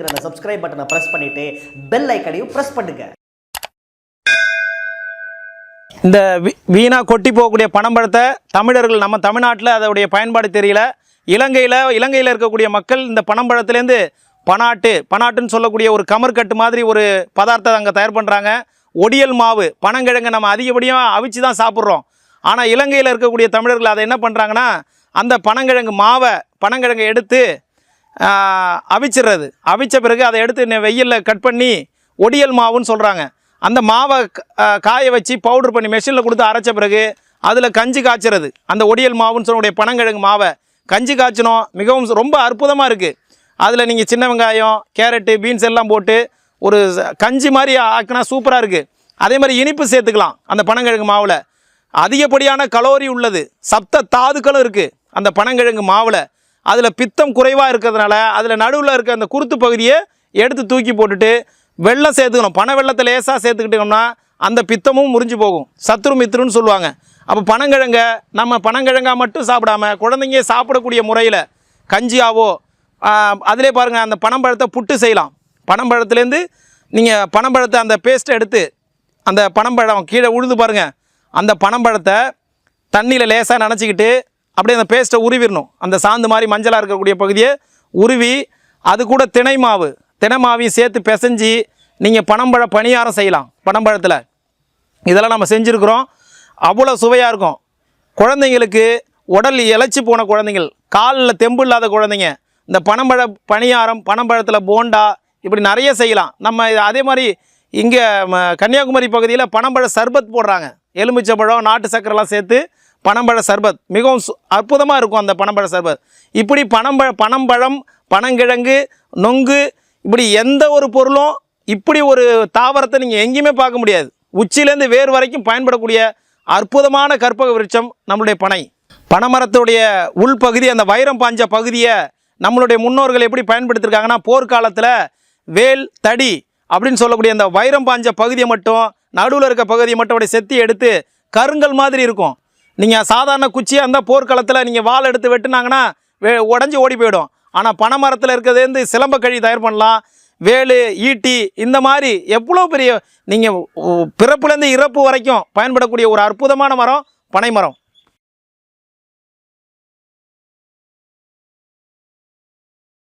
அந்த சப்ஸ்கிரைப் பட்டனை ப்ரெஸ் பண்ணிட்டு பெல் ஐக்கனையும் ப்ரெஸ் பண்ணுங்க. இந்த வீணாக வீணா கொட்டி போகக்கூடிய பனம்பழத்தை தமிழர்கள் நம்ம தமிழ்நாட்டில் அதோடைய பயன்பாடு தெரியல. இலங்கையில் இலங்கையில் இருக்கக்கூடிய மக்கள் இந்த பனம்பழத்துலேருந்து பனாட்டு பனாட்டுன்னு சொல்லக்கூடிய ஒரு கமர்கட்டு மாதிரி ஒரு பதார்த்தத்தை அங்கே தயார் பண்ணுறாங்க ஒடியல் மாவு பனங்கிழங்கு நம்ம அதிகப்படியாக அவிச்சு தான் சாப்பிட்றோம். ஆனால் இலங்கையில் இருக்கக்கூடிய தமிழர்கள் அதை என்ன பண்ணுறாங்கன்னா அந்த பனங்கிழங்கு மாவை பனங்கிழங்கை எடுத்து அவிச்சிடுறது அவிச்ச பிறகு அதை எடுத்து வெயிலில் கட் பண்ணி ஒடியல் மாவுன்னு சொல்கிறாங்க அந்த மாவை காய வச்சு பவுடர் பண்ணி மெஷினில் கொடுத்து அரைச்ச பிறகு அதில் கஞ்சி காய்ச்சிறது. அந்த ஒடியல் மாவுன்னு சொல்லக்கூடிய பனங்கிழங்கு மாவை கஞ்சி காய்ச்சணும் மிகவும் ரொம்ப அற்புதமாக இருக்குது அதில் நீங்கள் சின்ன வெங்காயம் கேரட்டு பீன்ஸ் எல்லாம் போட்டு ஒரு கஞ்சி மாதிரி ஆக்கினா சூப்பராக இருக்குது அதே மாதிரி இனிப்பு சேர்த்துக்கலாம் அந்த பனங்கிழங்கு மாவில். அதிகப்படியான கலோரி உள்ளது. சப்த தாதுக்களும் இருக்குது அந்த பனங்கிழங்கு மாவில். அதில் பித்தம் குறைவாக இருக்கிறதுனால அதில் நடுவில் இருக்க அந்த குருத்து பகுதியை எடுத்து தூக்கி போட்டுட்டு வெள்ளம் சேர்த்துக்கணும். பனை வெள்ளத்தை லேசாக சேர்த்துக்கிட்டோம்னா அந்த பித்தமும் முறிஞ்சு போகும். சத்ரு மித்ருன்னு சொல்லுவாங்க. அப்போ பனங்கிழங்க நம்ம பனங்கிழங்காக மட்டும் சாப்பிடாம குழந்தைங்க சாப்பிடக்கூடிய முறையில் கஞ்சியாவோ அதிலே பாருங்கள் அந்த பனம்பழத்தை புட்டு செய்யலாம். பனம்பழத்துலேருந்து நீங்கள் பனம்பழத்தை அந்த பேஸ்ட்டை எடுத்து அந்த பனம்பழம் கீழே உழுது பாருங்கள் அந்த பனம்பழத்தை தண்ணியில் லேசாக நினச்சிக்கிட்டு அப்படியே அந்த பேஸ்ட்டை உருவிடணும். அந்த சாந்து மாதிரி மஞ்சளாக இருக்கக்கூடிய பகுதியை உருவி அது கூட திணை மாவு. திணை மாவையும் சேர்த்து பிசைஞ்சு நீங்கள் பனம்பழ பணியாரம் செய்யலாம் பனம்பழத்தில். இதெல்லாம் நம்ம செஞ்சுருக்குறோம். அவ்வளோ சுவையாக இருக்கும். குழந்தைங்களுக்கு உடல் இளைச்சி போன குழந்தைங்கள் காலில் தெம்பு இல்லாத குழந்தைங்க இந்த பனம்பழ பணியாரம் பனம்பழத்தில் போண்டா இப்படி நிறைய செய்யலாம். நம்ம அதே மாதிரி இங்கே கன்னியாகுமரி பகுதியில் பனம்பழ சர்பத் போடுறாங்க. எலுமிச்சை பழம் நாட்டு சக்கரைலாம் சேர்த்து பனம்பழ சர்பத். மிகவும் அற்புதமாக இருக்கும் அந்த பனம்பழ சர்பத். இப்படி பனம்பழ பனம்பழம் பனங்கிழங்கு நொங்கு இப்படி எந்த ஒரு பொருளும் இப்படி ஒரு தாவரத்தை நீங்கள் எங்கேயுமே பார்க்க முடியாது. உச்சியிலேருந்து வேர் வரைக்கும் பயன்படக்கூடிய அற்புதமான கற்பக விருட்சம் நம்மளுடைய பனை. பனைமரத்துடைய உள்பகுதி அந்த வைரம் பாஞ்ச பகுதியை நம்மளுடைய முன்னோர்கள் எப்படி பயன்படுத்திருக்காங்கன்னா போர்க்காலத்தில் வேல் தடி அப்படின்னு சொல்லக்கூடிய அந்த வைரம் பாஞ்ச பகுதியை மட்டும் நடுவில் இருக்க பகுதியை மட்டும் அப்படியே செத்தி எடுத்து கருங்கல் மாதிரி இருக்கும். நீங்கள் சாதாரண குச்சியாக இருந்தால் போர்க்களத்தில் நீங்கள் வால் எடுத்து வெட்டுனாங்கன்னா வே உடஞ்சி ஓடி போயிடும். ஆனால் பனைமரத்தில் இருக்கிறதுலேருந்து சிலம்ப கழி தயார் பண்ணலாம். வேலு ஈட்டி இந்த மாதிரி எவ்வளோ பெரிய நீங்கள் பிறப்புலேருந்து இறப்பு வரைக்கும் பயன்படக்கூடிய ஒரு அற்புதமான மரம் பனை மரம்